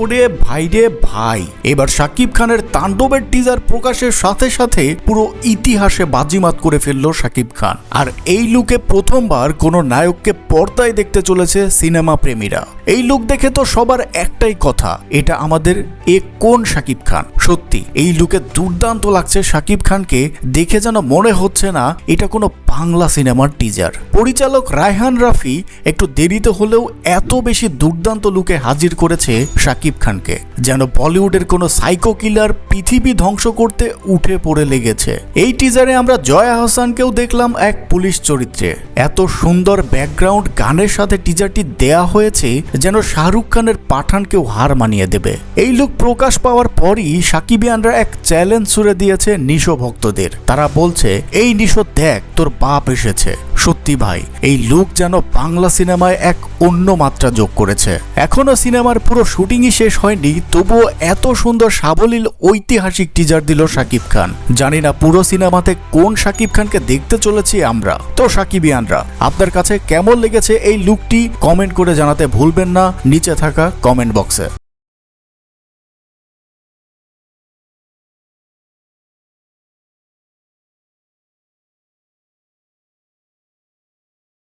ওরে ভাইরে ভাই। এবার শাকিব খানের তাণ্ডবের টিজার প্রকাশের সাথে সাথে পুরো ইতিহাসে বাজিমাত করে ফেলল শাকিব খান। আর এই লুকে প্রথমবার কোনো নায়ককে পর্দায় দেখতে চলেছে সিনেমা প্রেমীরা। এই লুক দেখে তো সবার একটাই কথা, এটা আমাদের এ কোন শাকিব খান? সত্যি। এই লুকে দুর্দান্ত লাগছে শাকিব খানকে, দেখে যেন মনে হচ্ছে না এটা কোনো বাংলা সিনেমার টিজার পরিচালক রায়হান রাফি একটু দেরিতে হলেও এত বেশি দুর্দান্ত লুকে হাজির করেছে শাকিব খানকে, যেন বলিউডের কোনো সাইকো কিলার পৃথিবী ধ্বংস করতে উঠে পড়ে লেগেছে। এই টিজারে আমরা জয়া হাসানকেও দেখলাম এক পুলিশ চরিত্রে। এত সুন্দর ব্যাকগ্রাউন্ড গানের সাথে টিজারটি দেয়া হয়েছে, যেন শাহরুখ খানের পাঠানকেও হার মানিয়ে দেবে। এই লুক প্রকাশ পাওয়ার পরই সাকিবিয়ানরা এক চ্যালেঞ্জ ছুড়ে দিয়েছে নিশো ভক্তদের। তারা বলছে, এই নিশো দেখ, তোর বাপ এসেছে। সত্যি ভাই, এই লুক যেন বাংলা সিনেমায় এক অন্য মাত্রা যোগ করেছে। এখনও সিনেমার পুরো শুটিংই শেষ হয়নি, তবুও এত সুন্দর সাবলীল ঐতিহাসিক টিজার দিল শাকিব খান। জানি না পুরো সিনেমাতে কোন শাকিব খানকে দেখতে চলেছি আমরা। তো সাকিবিয়ানরা আপনার কাছে কেমন লেগেছে এই লুকটি কমেন্ট করে জানাতে ভুলবেন না। নিচে থাকা কমেন্ট বক্সে